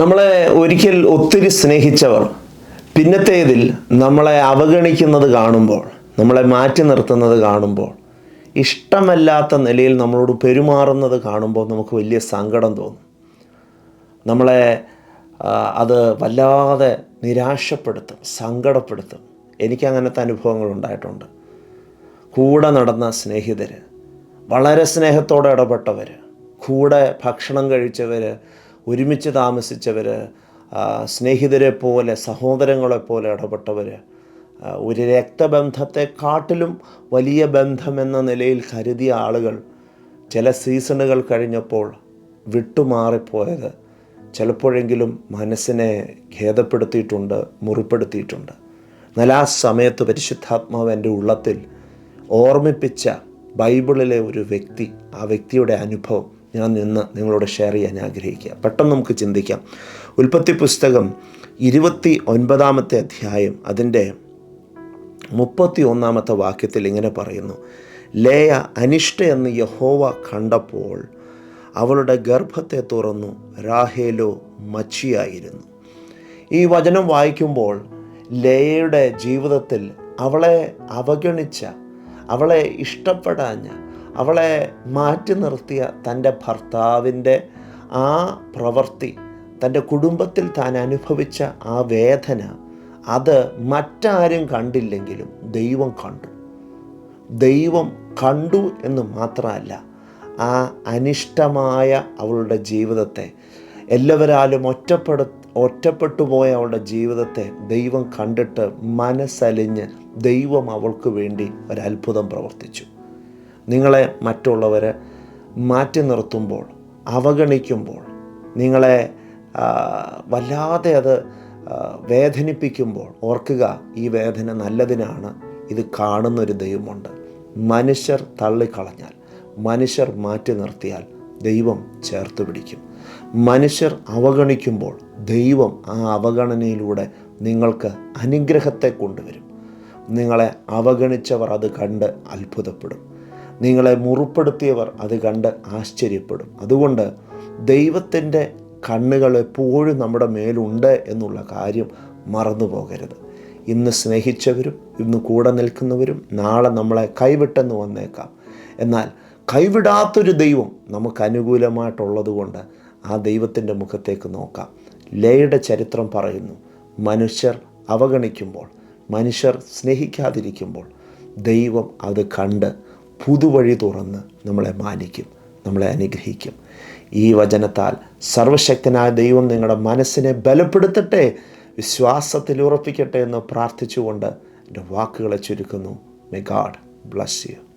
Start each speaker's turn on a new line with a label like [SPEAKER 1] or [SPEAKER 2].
[SPEAKER 1] നമ്മളെ ഒരിക്കൽ ഒത്തിരി സ്നേഹിച്ചവർ പിന്നത്തേതിൽ നമ്മളെ അവഗണിക്കുന്നത് കാണുമ്പോൾ നമ്മളെ മാറ്റി നിർത്തുന്നത് കാണുമ്പോൾ ഇഷ്ടമല്ലാത്ത നിലയിൽ നമ്മളോട് പെരുമാറുന്നത് കാണുമ്പോൾ നമുക്ക് വലിയ സങ്കടം തോന്നും. നമ്മളെ അത് വല്ലാതെ നിരാശപ്പെടുത്തും സങ്കടപ്പെടുത്തും. എനിക്കങ്ങനത്തെ അനുഭവങ്ങൾ ഉണ്ടായിട്ടുണ്ട്. കൂടെ നടന്ന സ്നേഹിതർ വളരെ സ്നേഹത്തോടെ ഇടപെട്ടവർ കൂടെ ഭക്ഷണം കഴിച്ചവർ ഒരുമിച്ച് താമസിച്ചവർ സ്നേഹിതരെ പോലെ സഹോദരങ്ങളെ പോലെ ഇടപെട്ടവർ ഒരു രക്തബന്ധത്തെക്കാട്ടിലും വലിയ ബന്ധമെന്ന നിലയിൽ കരുതിയ ആളുകൾ ചില സീസണുകൾ കഴിഞ്ഞപ്പോൾ വിട്ടുമാറിപ്പോയത് ചിലപ്പോഴെങ്കിലും മനസ്സിനെ ഖേദപ്പെടുത്തിയിട്ടുണ്ട് മുറിപ്പെടുത്തിയിട്ടുണ്ട്. എന്നാൽ ആ സമയത്ത് പരിശുദ്ധാത്മാവ് എന്റെ ഉള്ളത്തിൽ ഓർമ്മിപ്പിച്ച ബൈബിളിലെ ഒരു വ്യക്തി ആ വ്യക്തിയുടെ അനുഭവം ഞാൻ നിന്ന് നിങ്ങളോട് ഷെയർ ചെയ്യാൻ ആഗ്രഹിക്കുക. പെട്ടെന്ന് നമുക്ക് ചിന്തിക്കാം. ഉൽപ്പത്തി പുസ്തകം ഇരുപത്തി ഒൻപതാമത്തെ അധ്യായം അതിന്റെ മുപ്പത്തി ഒന്നാമത്തെ വാക്യത്തിൽ ഇങ്ങനെ പറയുന്നു. ലേയ അനിഷ്ട എന്ന് യഹോവ കണ്ടപ്പോൾ അവളുടെ ഗർഭത്തെ തുറന്നു രാഹേലോ മച്ചിയായിരുന്നു. ഈ വചനം വായിക്കുമ്പോൾ ലേയയുടെ ജീവിതത്തിൽ അവളെ അവഗണിച്ച അവളെ ഇഷ്ടപ്പെടാഞ്ഞ അവളെ മാറ്റി നിർത്തിയ തന്റെ ഭർത്താവിന്റെ ആ പ്രവൃത്തി തന്റെ കുടുംബത്തിൽ താൻ അനുഭവിച്ച ആ വേദന അത് മറ്റാരും കണ്ടില്ലെങ്കിലും ദൈവം കണ്ടു. ദൈവം കണ്ടു എന്ന് മാത്രമല്ല ആ അനിഷ്ടമായ അവളുടെ ജീവിതത്തെ എല്ലാവരാലും ഒറ്റപ്പെടു ഒറ്റപ്പെട്ടു പോയ അവളുടെ ജീവിതത്തെ ദൈവം കണ്ടിട്ട് മനസ്സലിഞ്ഞ് ദൈവം അവൾക്ക് വേണ്ടി ഒരത്ഭുതം പ്രവർത്തിച്ചു. നിങ്ങളെ മറ്റുള്ളവർ മാറ്റി നിർത്തുമ്പോൾ അവഗണിക്കുമ്പോൾ നിങ്ങളെ വല്ലാതെ അത് വേദനിപ്പിക്കുമ്പോൾ ഓർക്കുക ഈ വേദന നല്ലതിനാണ് ഇത് കാണുന്നൊരു ദൈവമുണ്ട്. മനുഷ്യർ തള്ളിക്കളഞ്ഞാൽ മനുഷ്യർ മാറ്റി നിർത്തിയാൽ ദൈവം ചേർത്ത് പിടിക്കും. മനുഷ്യർ അവഗണിക്കുമ്പോൾ ദൈവം ആ അവഗണനയിലൂടെ നിങ്ങൾക്ക് അനുഗ്രഹത്തെ കൊണ്ടുവരും. നിങ്ങളെ അവഗണിച്ചവർ അത് കണ്ട് അത്ഭുതപ്പെടും. നിങ്ങളെ മുറിപ്പെടുത്തിയവർ അത് കണ്ട് ആശ്ചര്യപ്പെടും. അതുകൊണ്ട് ദൈവത്തിന്റെ കണ്ണുകൾ എപ്പോഴും നമ്മുടെ മേലുണ്ട് എന്നുള്ള കാര്യം മറന്നു പോകരുത്. ഇന്ന് സ്നേഹിച്ചവരും ഇന്ന് കൂടെ നിൽക്കുന്നവരും നാളെ നമ്മളെ കൈവിട്ടെന്ന് വന്നേക്കാം. എന്നാൽ കൈവിടാത്തൊരു ദൈവം നമുക്ക് അനുകൂലമായിട്ടുള്ളത് കൊണ്ട് ആ ദൈവത്തിന്റെ മുഖത്തേക്ക് നോക്കാം. ലേയുടെ ചരിത്രം പറയുന്നു മനുഷ്യർ അവഗണിക്കുമ്പോൾ മനുഷ്യർ സ്നേഹിക്കാതിരിക്കുമ്പോൾ ദൈവം അത് കണ്ട് പുതുവഴി തുറന്ന് നമ്മളെ മാനിക്കും നമ്മളെ അനുഗ്രഹിക്കും. ഈ വചനത്താൽ സർവശക്തനായ ദൈവം നിങ്ങളുടെ മനസ്സിനെ ബലപ്പെടുത്തട്ടെ വിശ്വാസത്തിൽ ഉറപ്പിക്കട്ടെ എന്ന് പ്രാർത്ഥിച്ചുകൊണ്ട് എന്റെ വാക്കുകളെ ചുരുക്കുന്നു. മെ ഗാഡ് ബ്ലസ് യു